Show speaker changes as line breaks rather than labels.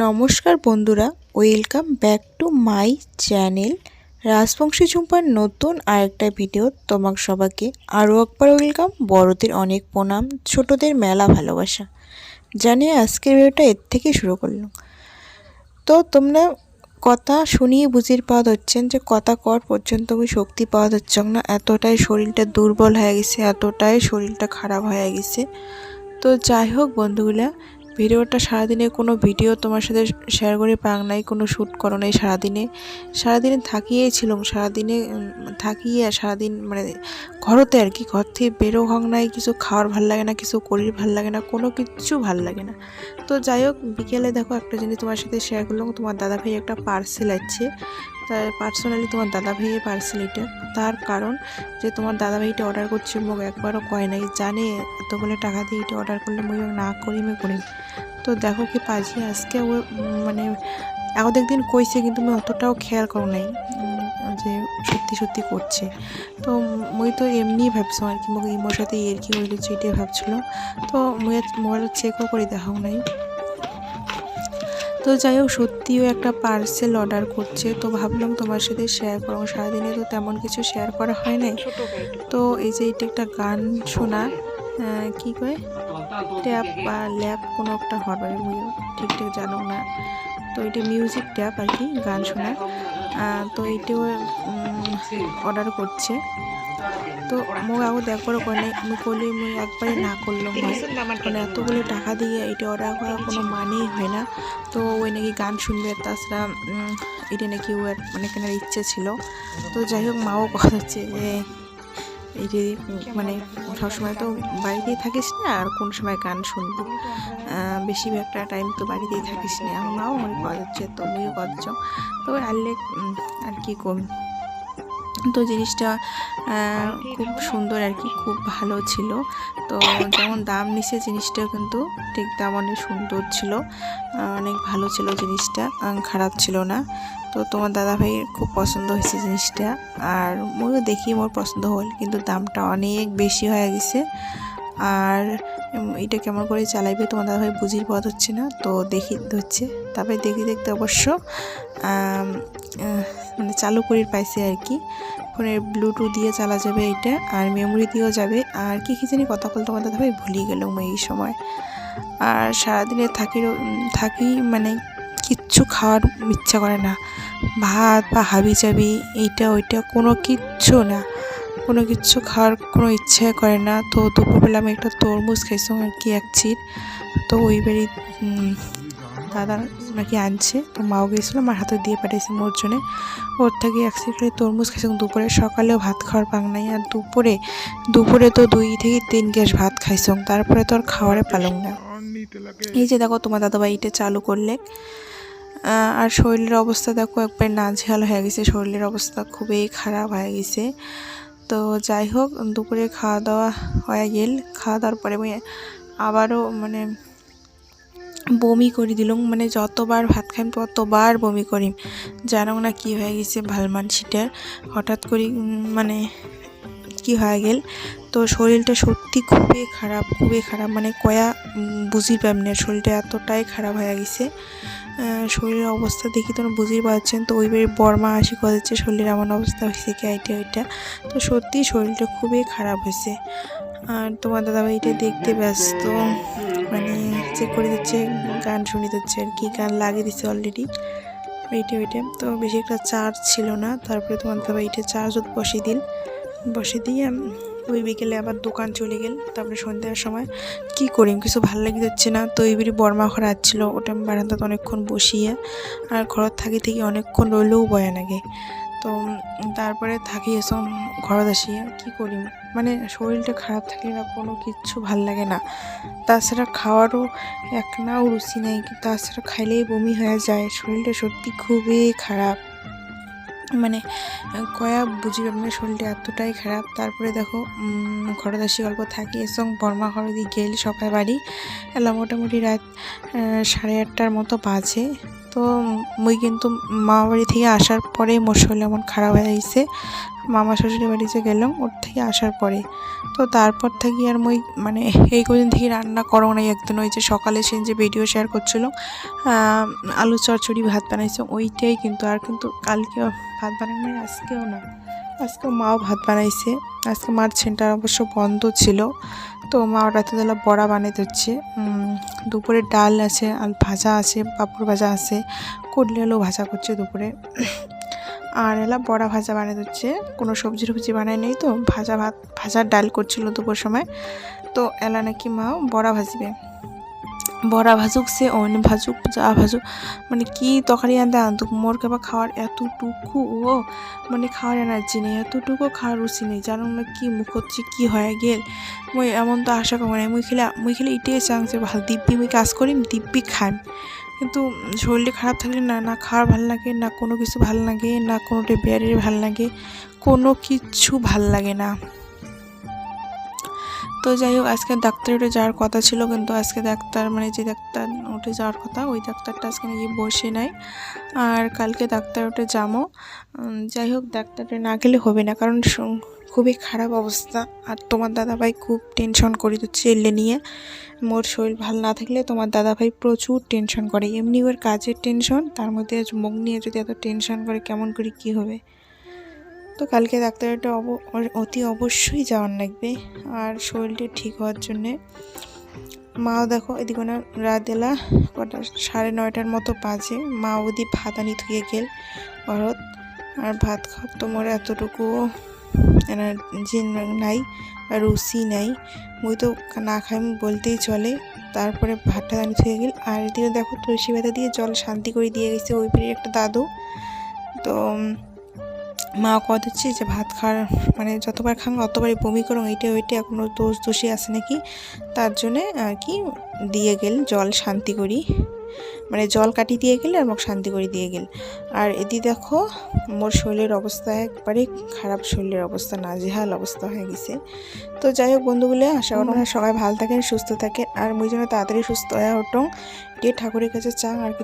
নমস্কার বন্ধুরা, welcome back to my channel Rajbanshi ঝুম্পার নতুন আরেকটা ভিডিও। তোমাক সবাইকে আরও একবার ওয়েলকাম। বড়দের অনেক প্রণাম, ছোটদের মেলা ভালোবাসা। জানিয়ে আজকের ভিডিওটা এর থেকে শুরু করলাম। তো তোমরা কথা শুনিয়ে বুঝির পাওয়া হচ্ছেন যে কথা কর পর্যন্ত ওই শক্তি পাওয়া যাচ্ছে না। এতটাই শরীরটা দুর্বল হয়ে গেছে, এতটাই শরীরটা খারাপ হয়ে গেছে। তো যাই হোক বন্ধুগুলা ভিডিওটা সারাদিনে কোনো ভিডিও তোমার সাথে শেয়ার করে, পাং নাই, কোনো শ্যুট করো নাই সারাদিনে। সারাদিনে থাকিয়েই ছিলাম, সারাদিনে থাকিয়ে সারাদিন মানে ঘরতে আর কি, ঘর থেকে বেরো হং নাই, কিছু খাওয়ার ভালো লাগে না, কিছু করির ভালো লাগে না, কোনো কিছু ভালো লাগে না। তো যাই হোক, বিকেলে দেখো একটা জিনিস তোমার সাথে শেয়ার করলাম, তোমার দাদা ভাই একটা পার্সেল আছে পার্সোনালি তোমার দাদা ভাইয়ের পার্সেল এটা। তার কারণ যে তোমার দাদা ভাইটা অর্ডার করছে, মোক একবারও কয় নাই, জানে এতগুলো টাকা দিয়ে এটা অর্ডার করলে মই না করি মে করি তো দেখো কি পাজি, আজকে ও মানে এক একদিন কইছে, কিন্তু আমি অতটাও খেয়াল করো নাই যে সত্যি সত্যি করছে। তো মই তো এমনি ভাবছিলাম আর কি, মোক ইমোর সাথে এর কি গেছে এটাই ভাবছিল। তো মই মোবাইল চেকও করে দেখাও নাই। তো যাই হোক সত্যিও একটা পার্সেল অর্ডার করছে। তো ভাবলাম তোমার সাথে শেয়ার করব। সারাদিনে তো তেমন কিছু শেয়ার করা হয় নাই। তো এই যে এটা একটা গান শোনা কি কয়? ট্যাপ বা ল্যাপ কোনো একটা হবে ঠিকঠাক জানো না। তো এটা মিউজিক ট্যাপ আর কি গান শোনা তো এইটিও অর্ডার করছে। তো মো আগে দেখবার কোনে আমি কলি আমি একবারে না করলাম মানে এতগুলো টাকা দিয়ে এটা অর্ডার করার কোনো মানেই হয় না। তো ওই নাকি গান শুনবে, তাছাড়া এটা নাকি ওর মানে কেনার ইচ্ছে ছিল। তো যাই হোক, মাও কথা হচ্ছে যে এই যে মানে সবসময় তো বাড়িতেই থাকিস না, আর কোন সময় গান শুনবি? বেশিরভাগটা টাইম তো বাড়িতেই থাকিস না। আমার মাও মনে কথা হচ্ছে তুমিও করছ। তবে আর কি কম তো জিনিসটা খুব সুন্দর আর কি, খুব ভালো ছিল। তো যেমন দাম নিছে জিনিসটা কিন্তু ঠিক দাম অনেক সুন্দর ছিল। অনেক ভালো ছিল জিনিসটা খারাপ ছিল না। তো তোমার দাদা খুব পছন্দ হয়েছে জিনিসটা। আর ময়ও দেখি মোর পছন্দ হল, কিন্তু দামটা অনেক বেশি হয়ে গেছে। আর এটা কেমন করে চালাইবে তোমার দাদাভাই বুঝির পথ হচ্ছে না, তো দেখি হচ্ছে তারপরে দেখি দেখতে অবশ্য মানে চালু করি পাইছে আর কি। ফোনের ব্লুটুথ দিয়ে চালা যাবে এটা, আর মেমোরি দিয়েও যাবে, আর কি কি জানি কথা বলতে তোমার দাদাভাই ভুলিয়ে গেলাম এই সময়। আর সারাদিনে থাকি থাকি মানে কিচ্ছু খাওয়ার ইচ্ছা করে না। ভাত বা হাবি চাবি এইটা ওইটা কোনো কিচ্ছু না। কোনো কিছু খাওয়ার কোনো ইচ্ছে করে না। তো দুপুরবেলা আমি একটা তরমুজ খাইছিলাম আর কি, এক চির তো ওই বাড়ি দাদা নাকি আনছে। তো মাও গিয়েছিল আমার হাতে দিয়ে পাঠিয়েছে মোর জন্যে ওর থেকে এক করে তরমুজ খাইছিলাম দুপুরে। সকালেও ভাত খাওয়ার পাং নাই আর দুপুরে দুপুরে তো দুই থেকে তিন গ্যাস ভাত খাইছিলাম। তারপরে তো আর খাওয়ারে পালং না। এই যে দেখো তোমার দাদাভাই এটা চালু করলে। আর শরীরের অবস্থা দেখো একবার নাজেহাল হয়ে গেছে। শরীরের অবস্থা খুবই খারাপ হয়ে গেছে। তো যাই হোক, দুপুরে খাওয়া দাওয়া হয়ে গেল। খাওয়া দাওয়ার পরে আবারও মানে বমি করে দিলাম। মানে যতবার ভাত খাইম, ততবার বমি করিম। জানো না কি হয়ে গেছে ভালো মানসিটার হঠাৎ করে মানে কি হয়ে গেল? তো শরীরটা সত্যি খুবই খারাপ খুবই খারাপ। মানে কয়া বুঝি পাম না, শরীরটা এতটাই খারাপ হয়ে গেছে। শরীরের অবস্থা দেখি তোমরা বুঝতেই পারছেন তো, ওই বাড়ি বর্মা আসি করেছে শরীরের এমন অবস্থা হয়েছে কি এইটা ওইটা। তো সত্যি শরীরটা খুবই খারাপ হয়েছে। আর তোমার দাদাভাই এটা দেখতে ব্যস্ত মানে চেক করে দিচ্ছে, গান শুনে দিচ্ছে আর কি, গান লাগিয়ে দিচ্ছে অলরেডি এইটা ওইটা। তো বেশি একটা চার্জ ছিল না, তারপরে তোমার দাদাভাই এটা চার্জ বসিয়ে দিল বসে দিয়ে ওই বিকেলে আবার দোকান চলে গেল, তারপরে সন্ধ্যার সময়। কি করি কিছু ভালো লাগে যাচ্ছে না? তো এই বিড়ি বর্মা ঘর আসছিল, ওটা আমি বারান্দাতে অনেকক্ষণ বসিয়ে, আর ঘরত থাকি থেকে অনেকক্ষণ রইলেও বয়া লাগে তো তারপরে থাকি এসব ঘরত আসিয়ে, কি করি মানে শরীরটা খারাপ থাকলে না কোনো কিচ্ছু ভালো লাগে না। তাছাড়া খাওয়ারও এক নাও রুচি নেই, তাছাড়া খাইলেই বমি হয়ে যায়, শরীরটা সত্যি খুবই খারাপ। মানে কয়া বুঝি আপনার শরীরটা এতটাই খারাপ। তারপরে দেখো ঘরদাসি গল্প থাকি এবং বর্মা ঘরদি গেল সবাই বাড়ি। এলা মোটামুটি রাত সাড়ে আটটার মতো বাজে। তো মুই কিন্তু মামা বাড়ি থেকে আসার পরে মোর শরীর এমন খারাপ হয়ে গেছে মামা শ্বশুরের বাড়িতে গেলাম, ওর থেকে আসার পরে। তো তারপর থেকে আর মই মানে এই কদিন থেকে রান্না করো নাই একদিন ওই যে সকালে সে যে ভিডিও শেয়ার করছিল আলু চচ্চড়ি ভাত বানাইছে, ওইটাই কিন্তু আর কিন্তু কালকেও ভাত বানাই নাই আজকেও না। আজকে মাও ভাত বানাইছে। আজকে মার সেন্টার অবশ্য বন্ধ ছিল। তো মা রাত্রিবেলা বড়া বানিয়ে দিচ্ছে। দুপুরে ডাল আছে আর ভাজা আছে, পাঁপড় ভাজা আছে করলি আলু ভাজা করছে দুপুরে। আর এলা বড়া ভাজা বানিয়ে দিচ্ছে। কোনো সবজি টবজি বানায় নেই তো। ভাজা ভাত, ভাজার ডাল করছিল দুপুর সময়। তো এলা নাকি মা বড়া ভাজবে। বড়া ভাজুক, সে অন্য ভাজুক, যা ভাজুক। মানে কি তরকারি আনতে আনতুক? মোর কেবা খাওয়ার এতটুকু, ও মানে খাওয়ার এনার্জি নেই, এতটুকু খাওয়ার রুচি নেই। জানো না কি মুখ হচ্ছে কী হয়ে গেল? মই এমন তো আশা করি নাই। মুই খেলে মুই খেলে ইটেই চাং যে ভালো দিব্যি মুই কাজ করিম, দিব্যি খাইম। কিন্তু শরীরটা খারাপ থাকলে না না খাওয়ার ভালো লাগে, না কোনো কিছু ভালো লাগে, না কোনোটা বেয়ারের ভালো লাগে, কোনো কিছু ভালো লাগে না। তো যাই হোক, আজকে ডাক্তার উঠে যাওয়ার কথা ছিল, কিন্তু আজকে ডাক্তার মানে যে ডাক্তার উঠে যাওয়ার কথা, ওই ডাক্তারটা আজকে নাকি বসে নাই। আর কালকে ডাক্তার উঠে যাব। যাই হোক ডাক্তারে না গেলে হবে না, কারণ খুবই খারাপ অবস্থা। আর তোমার দাদাভাই খুব টেনশন করি তো এলে নিয়ে। মোর শরীর ভালো না থাকলে তোমার দাদাভাই প্রচুর টেনশন করে। এমনি ওর কাজের টেনশন তার মধ্যে মুখ নিয়ে যদি এত টেনশন করে, কেমন করে কি হবে? তো কালকে ডাক্তারটা অতি অবশ্যই যাওয়ার লাগবে। আর শরীরটা ঠিক হওয়ার জন্যে মাও দেখো এদিকে না রাত এলা কটা সাড়ে নয়টার মতো বাজে। মা ওদি ভাত আনি থুয়ে গেল ঘরত। আর ভাত খাওয়ার তো মোর এতটুকু এনার্জি নাই রুচি নাই। মুই তো না খাই বলতেই চলে। তারপরে ভাতটা আনি থুয়ে গেল। আর এদিকে দেখো তুলসী পাতা দিয়ে জল শান্তি করে দিয়ে গেছে ওই বাড়ির একটা দাদু। তো মা কয়া দিচ্ছে যে ভাত খাওয়ার মানে যতবার খান অতবারই বমি করো এইটা ওইটা এখনও দোষ দোষী আছে নাকি? তার জন্যে আর কি দিয়ে গেল জল শান্তি করি। মানে জল কাটি দিয়ে গেলে আর মোক শান্তি করে দিয়ে গেল। আর এদি দেখো মোর শরীরের অবস্থা একবারে খারাপ শরীরের অবস্থা নাজেহাল অবস্থা হয়ে গেছে। তো যাই হোক বন্ধুগুলো আশা করি সবাই ভালো থাকেন সুস্থ থাকেন আর মুই যেন তাড়াতাড়ি সুস্থ হয়ে ওঠং দিয়ে ঠাকুরের কাছে চাং আর কি